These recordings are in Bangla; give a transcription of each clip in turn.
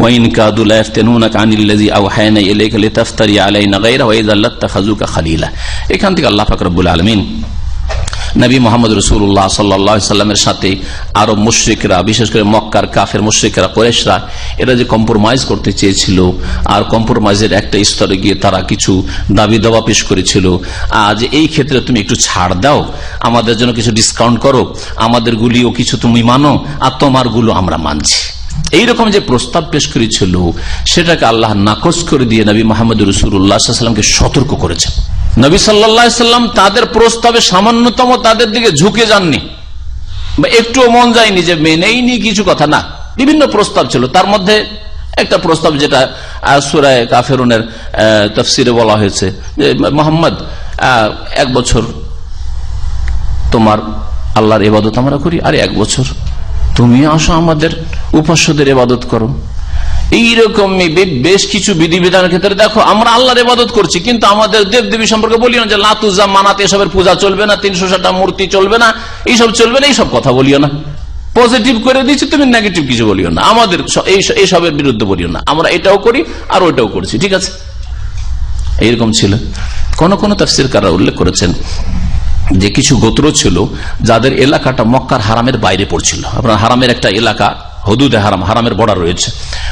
ওয়াইন কাদুল ইফতানুনাকা আনিল্লাযী আওহায়না ইলাইকা লিতাফতারি আলাইনা গায়রা ওয়া ইযা লাত্তাখাযুকা খালিলা এখান থেকে আল্লাহ পাক রব্বুল আলামিন নবী মোহাম্মদ রসুল্লাহ সাল্লামের সাথে আরও মুশ্রিকরা, বিশেষ করে মক্কার কাফের মুশ্রিকরা কোরেশরা এরা যে কম্প্রোমাইজ করতে চেয়েছিল আর কম্প্রোমাইজের একটা স্তরে গিয়ে তারা কিছু দাবি দাবা পেশ করেছিল। আজ এই ক্ষেত্রে তুমি একটু ছাড় দাও, আমাদের জন্য কিছু ডিসকাউন্ট করো, আমাদের গুলিও কিছু তুমি মানো, আর তোমারগুলো আমরা মানছি। এইরকম যে প্রস্তাব পেশ করেছিল, সেটাকে আল্লাহ নাকচ করে দিয়ে নবী মোহাম্মদ রসুল্লাহামকে সতর্ক করেছেন। নবী সাল্লাম তাদের প্রস্তাবে সামান্যতম তাদের দিকে ঝুঁকে যাননি। বা একটুও মন যায়নি যে মেনেইনি কিছু কথা। না, বিভিন্ন প্রস্তাব ছিল। তার মধ্যে একটা প্রস্তাব যেটা সুরায় কাফেরুনের তফসিরে বলা হয়েছে যে, মোহাম্মদ এক বছর তোমার আল্লাহর এবাদত আমরা করি, আর এক বছর তুমি আসো আমাদের উপাস্যদের এবাদত করো। এইরকম বেশ কিছু বিধিবিধানের ক্ষেত্রে দেখো, আমরা আল্লাহর ইবাদত করছি, কিন্তু আমাদের দেব দেবী সম্পর্কে বলিও না যে লাতুজা মানাতে এসবের পূজা চলবে না, তিনশো ষাটটা মূর্তি চলবে না, এইসব চলবে না, এইসব কথা বলিও না। পজিটিভ করে দিচ্ছি তুমি নেগেটিভ কিছু বলিও না। আমাদের এইসবের বিরুদ্ধে বলিও না। আমরা এটাও করি আর ওইটাও করছি, ঠিক আছে? এইরকম ছিল। কোন কোন তাফসির কারা উল্লেখ করেছেন যে কিছু গোত্র ছিল, যাদের এলাকাটা মক্কার হারামের বাইরে পড়ছিল। আপনার হারামের একটা এলাকা, হদুদে হারাম, হারামের বর্ডার রয়েছে,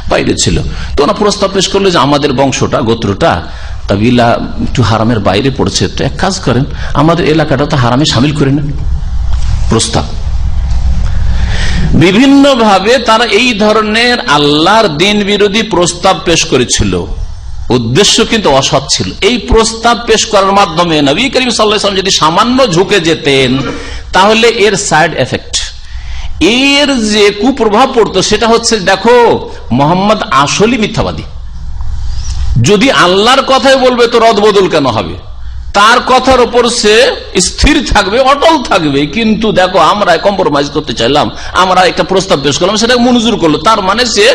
বাইরে ছিল। তো ওরা প্রস্তাব পেশ করল যে আমাদের বংশটা, গোত্রটা তাবিলা একটু হারামের বাইরে পড়ছে। তো এক কাজ করেন, আমাদের এলাকাটা তো হারামে সামিল করে নেন। প্রস্তাব। বিভিন্ন ভাবে তারা এই ধরনের আল্লাহর দিন বিরোধী প্রস্তাব পেশ করেছিল। উদ্দেশ্য কিন্তু অসৎ ছিল। এই প্রস্তাব পেশ করার মাধ্যমে নবী করিম সাল্লাম যদি সামান্য ঝুঁকে যেতেন, তাহলে এর সাইড এফেক্ট। এর যে কুপ্রভাব পড়তো সেটা হচ্ছে, দেখো, মোহাম্মদ আসলই মিথ্যাবাদী। যদি আল্লাহর কথাই বলবে, তো রদবদল কেন হবে? তার কথার উপর সে স্থির থাকবে, অটল থাকবে। কিন্তু দেখো, আমরা কম্প্রোমাইজ করতে চাইলাম, আমরা একটা প্রস্তাব পেশ করলাম সেটা মঞ্জুর করল। তার মানে সে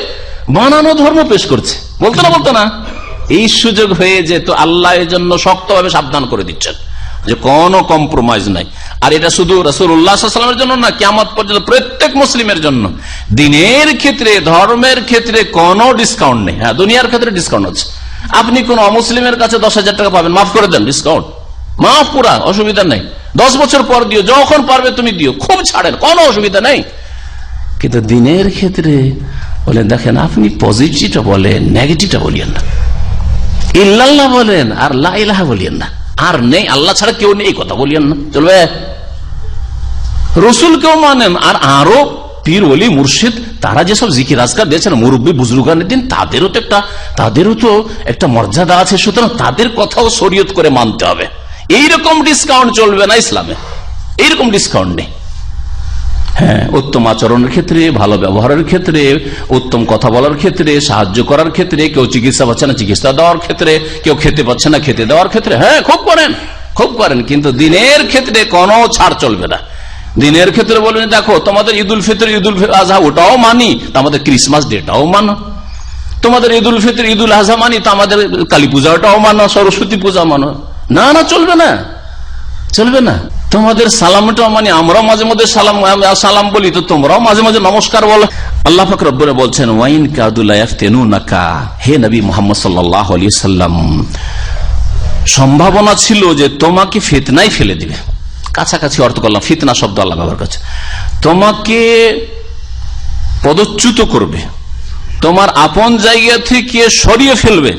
বানানো ধর্ম পেশ করছে। বলতো না বলতো না? এই সুযোগ হয়ে যেত আল্লাহ এর জন্য শক্তভাবে সাবধান করে দিচ্ছেন যে কোনো কম্প্রোমাইজ নাই। আর এটা শুধু রসুল্লাহামের জন্য না কেমন পর্যন্ত প্রত্যেক মুসলিমের জন্য। দিনের ক্ষেত্রে, ধর্মের ক্ষেত্রে কোনো ডিসকাউন্ট নেই। হ্যাঁ দুনিয়ার ক্ষেত্রে ডিসকাউন্ট আছে। আপনি কোন অমুসলিমের কাছে দশ হাজার টাকা পাবেন, মাফ করে দেন ডিসকাউন্ট মাফ পুরা, অসুবিধা নেই। দশ বছর পর দিও, যখন পারবে তুমি দিও। খুব ছাড়েন, কোনো অসুবিধা নেই। কিন্তু দিনের ক্ষেত্রে বলেন, দেখেন, আপনি পজিটিভটা বলেন নেগেটিভটা বলিয়েন না। ইল্লাল্লাহ বলেন, আর লাহ বলিয়েন না। আর নেই, আল্লাহ ছাড়া কেউ নেই কথা বলিয়েন না। চলবে? রসুল কেউ মানেন, আর আরও পীর অলি মুর্শিদ, তারা যেসব জিকির আজকার দিয়েছেন, মুরব্বী, বুজরুগানের দিন, তাদেরও তো একটা, তাদেরও তো একটা মর্যাদা আছে, সুতরাং তাদের কথাও শরীয়ত করে মানতে হবে। এইরকম ডিসকাউন্ট চলবে না ইসলামে। এইরকম ডিসকাউন্ট নেই। হ্যাঁ উত্তম আচরণের ক্ষেত্রে, ভালো ব্যবহারের ক্ষেত্রে, উত্তম কথা বলার ক্ষেত্রে, সাহায্য করার ক্ষেত্রে, কেউ চিকিৎসা পাচ্ছে না, চিকিৎসা দেওয়ার ক্ষেত্রে, কেউ খেতে পাচ্ছে না, খেতে দেওয়ার ক্ষেত্রে হ্যাঁ খুব করেন খুব করেন, কিন্তু দিনের ক্ষেত্রে কোনো ছাড় চলবে না। দিনের ক্ষেত্রে বলবেন দেখো, তোমাদের ঈদ উল ফিতর ঈদ উল আজহা, ওটাও মানি আমাদের ক্রিসমাস ডেটাও মানো। তোমাদের ঈদ উল ফিতর ঈদ উল আজহা মানি, তো আমাদের কালী পূজাটাও মানো, সরস্বতী পূজা মানো। না না, চলবে না চলবে না। তোমাদের সালামটাও মানে আমরাও মাঝে মাঝে সালাম সালাম বলি, তো তোমরাও মাঝে মাঝে নমস্কার বলো। আল্লাহ ফকরবরে বলছেন, ওয়াইন কাদুল্লাহ হে নবী মোহাম্মদ সাল্লাহ সাল্লাম সম্ভাবনা ছিল যে তোমাকে ফেতনাই ফেলে দিবে। কাছাকাছি অর্থ করলাম, ফিতনা শব্দ আল্লাহ ব্যবহার করছে তোমাকে পদচ্যুত করবে। তোমার আপন জায়গা থেকে সরিয়ে ফেলবে।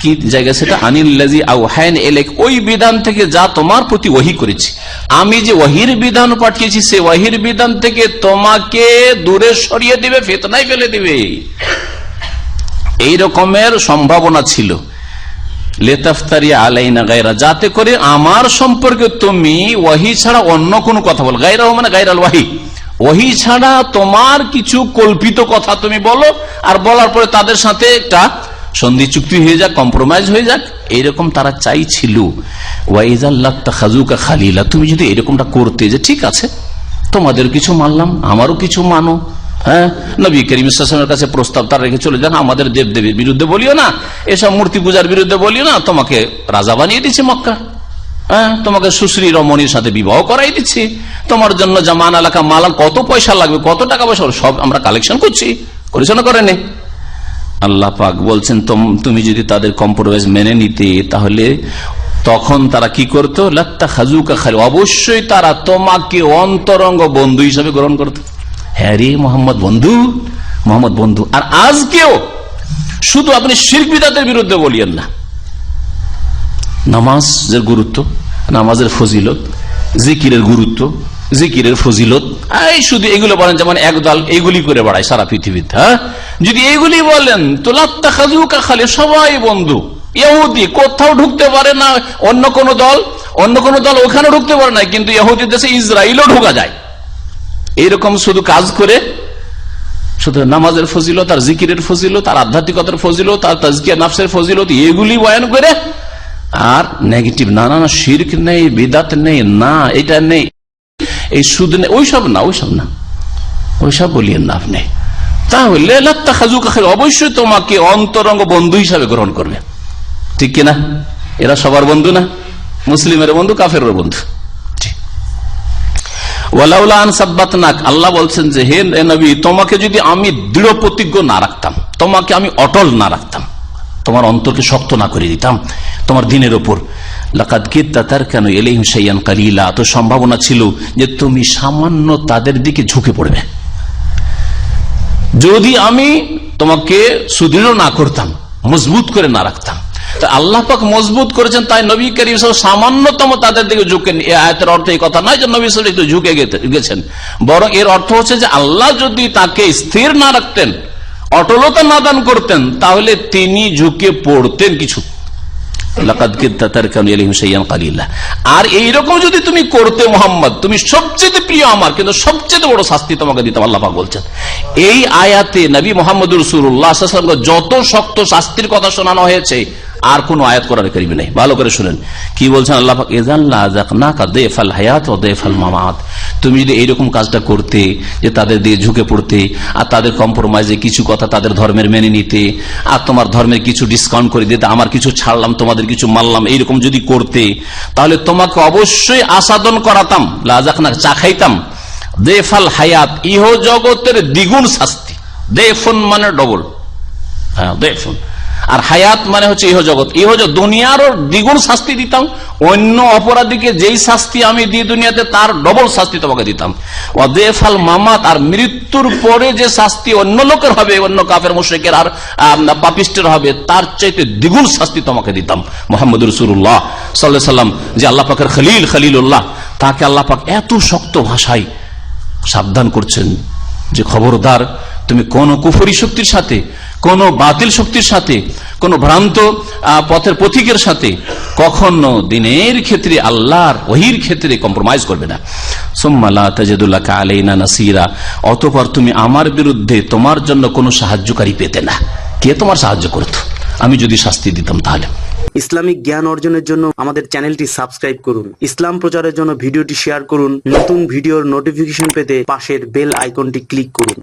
কি জায়গা সেটা? আনিল্লাজি আউহায়ন এলেক ওই বিধান থেকে যা তোমার প্রতি ওহি করেছি। আমি যে ওহির বিধান পাঠিয়েছি, সে ওহির বিধান থেকে তোমাকে দূরে সরিয়ে দিবে ফেতনাই ফেলে দিবে। এই রকমের সম্ভাবনা ছিল। লেতাফতারি আলাইনা গায়রা, যাতে করে আমার সম্পর্কে তুমি ওয়াহি ছাড়া অন্য কোনো কথা বল। গায়রা মানে গায়রাল ওয়াহি। ওহি ছাড়া তোমার কিছু কল্পিত কথা তুমি বলো, আর বলার পরে তাদের সাথে একটা সন্ধি চুক্তি হয়ে যাক কম্প্রোমাইজ হয়ে যাক এইরকম তারা চাইছিল। খালিলা, তুমি যদি এরকমটা করতে যে ঠিক আছে, তোমাদের কিছু মানলাম, আমারও কিছু মানো হ্যাঁ? নবী করিম কাছে প্রস্তাব তার রেখে চলে যান, আমাদের দেব দেবীর বিরুদ্ধে বলিও না, এসব মূর্তি পূজার বিরুদ্ধে বলিও না, তোমাকে রাজা বানিয়ে দিচ্ছে মক্কা হ্যাঁ? তোমাকে সুশ্রী রমণীর সাথে বিবাহ করাই দিচ্ছি, তোমার জন্য জামান এলাকা মালাল কত পয়সা লাগবে, কত টাকা পয়সা, সব আমরা কালেকশন করছি, করেছ না করেনি? আল্লাহ পাক বলছেন, তুমি যদি তাদের কম্প্রোমাইজ মেনে নিতে, তাহলে তখন তারা কি করতো? লাত্তা খাজুকা খালি। অবশ্যই তারা তোমাকে অন্তরঙ্গ বন্ধু হিসাবে গ্রহণ করত। হ্যাঁ রে মোহাম্মদ বন্ধু মোহাম্মদ বন্ধু। আর আজকেও শুধু আপনি শির বিদাতের বিরুদ্ধে বলিয়েন না। নামাজের গুরুত্ব, নামাজের ফজিলত, জিকিরের গুরুত্ব, জিকিরের ফজিলত, এই শুধু এগুলো বলেন যেমন একদল এইগুলি করে বেড়ায় সারা পৃথিবীতে হ্যাঁ? যদি এইগুলি বলেন তো লাত্তা খাজুকা খালি সবাই বন্ধু। ইহুদি কোথাও ঢুকতে পারে না, অন্য কোন দল, অন্য কোন দল ওখানে ঢুকতে পারে না, কিন্তু ইহুদি দেশে ইসরায়েলও ঢোকা যায়। এইরকম শুধু কাজ করে, শুধু নামাজের ফজিলত আর জিকিরের ফজিলত আর আধ্যাত্মিকতার ফজিলত আর তাজকিয়া নাফসের ফজিলত, এগুলি বয়ান করে, আর নেগেটিভ, না না শির্ক নেই, বিদাত নেই, না, এটা নেই। এই সুদ নেই, ওইসব না ওইসব না। ওইসব বলিয়েন না আপনি তাহলে অবশ্যই তোমাকে অন্তরঙ্গ বন্ধু হিসাবে গ্রহণ করবে। ঠিক কিনা? এরা সবার বন্ধু না? মুসলিমের বন্ধু কাফের বন্ধু। আল্লাহ বলছেন যে, হে নবী, তোমাকে যদি আমি দৃঢ় প্রতিজ্ঞ না রাখতাম, তোমাকে আমি অটল না রাখতাম, তোমার অন্তরকে শক্ত না করে দিতাম, তোমার দিনের ওপর, লাকাদ কিত্তা তার কেন এলেহিম সাইয়ান কালিলা, তো সম্ভাবনা ছিল যে তুমি সামান্য তাদের দিকে ঝুঁকে পড়বে। যদি আমি তোমাকে সুদৃঢ় না করতাম, মজবুত করে না রাখতাম আল্লাহ পাক মজবুত করেছেন, তাই নবী করিম সামান্যতম তাদের দিকে ঝুঁকে এই আয়তের অর্থ এই কথা নয় যে নবী সাল একটু ঝুঁকে গেছেন। বরং এর অর্থ হচ্ছে যে আল্লাহ যদি তাকে স্থির না রাখতেন, অটলতা না দান করতেন, তাহলে তিনি ঝুঁকে পড়তেন কিছু। আর এইরকম যদি তুমি করতে, মোহাম্মদ, তুমি সবচেয়ে প্রিয় আমার, কিন্তু সবচেয়ে বড় শাস্তি তোমাকে দিতাম আল্লাহ পাক বলছেন। এই আয়াতে নবী মোহাম্মদ রসুল্লাহ যত শক্ত শাস্তির কথা শোনানো হয়েছে আর কোন আয়াত করার করিবে নেই। ভালো করে শুনেন। কি বলছেন আল্লাহ মামাত। তুমি যদি এইরকম কাজটা করতে, যে তাদের দিয়ে ঝুঁকে পড়তে, আর তাদের কম্প্রোমাইজে কিছু কথা তাদের ধর্মের মেনে নিতে, আর তোমার ধর্মের কিছু ডিসকাউন্ট করে দিতে, আমার কিছু ছাড়লাম, তোমাদের কিছু মারলাম, এইরকম যদি করতে, তাহলে তোমাকে অবশ্যই আসাদন করাতাম লাজাক না চা খাইতাম। দেফাল হায়াত ইহ জগতের দ্বিগুণ শাস্তি। দেফুন মানে ডবল হ্যাঁ দেখুন আর হায়াত মানে হচ্ছে ইহ জগৎ। ইহ জগৎ দুনিয়ারও দ্বিগুণ শাস্তি দিতাম অন্য অপরাধীকে যেই শাস্তি আমি দিই দুনিয়াতে তার ডবল শাস্তি তোমাকে দিতাম। অদেফাল মামাত আর মৃত্যুর পরে যে শাস্তি অন্য লোকের হবে অন্য কাফের মুশ্রিকের আর আম, পাপিষ্টের হবে তার চাইতে দ্বিগুণ শাস্তি তোমাকে দিতাম। মোহাম্মদ রসুল্লাহ সাল্লাহ সাল্লাম যে আল্লাহ পাকের খলিল খলিলুল্লাহ তাকে আল্লাহ পাক এত শক্ত ভাষায় সাবধান করছেন যে খবরদার তুমি কোন কুফরি শক্তির সাথে, কোন বাতিল শক্তির সাথে, কোন ভ্রান্ত পথের পথিকের সাথে কখনো দিনের ক্ষেত্রে আল্লাহর ওহির ক্ষেত্রে কম্প্রোমাইজ করবে না। সোম্মালা তাজেদুল্লাহ আলাইনা নাসিরা, অতপর তুমি আমার বিরুদ্ধে তোমার জন্য কোনো সাহায্যকারী পেতে না। কে তোমার সাহায্য করত? আমি যদি শাস্তি দিতাম তাহলে। ইসলামিক জ্ঞান অর্জনের জন্য আমাদের চ্যানেলটি সাবস্ক্রাইব করুন। ইসলাম প্রচারের জন্য ভিডিওটি শেয়ার করুন। নতুন ভিডিওর নোটিফিকেশন পেতে পাশের বেল আইকনটি ক্লিক করুন।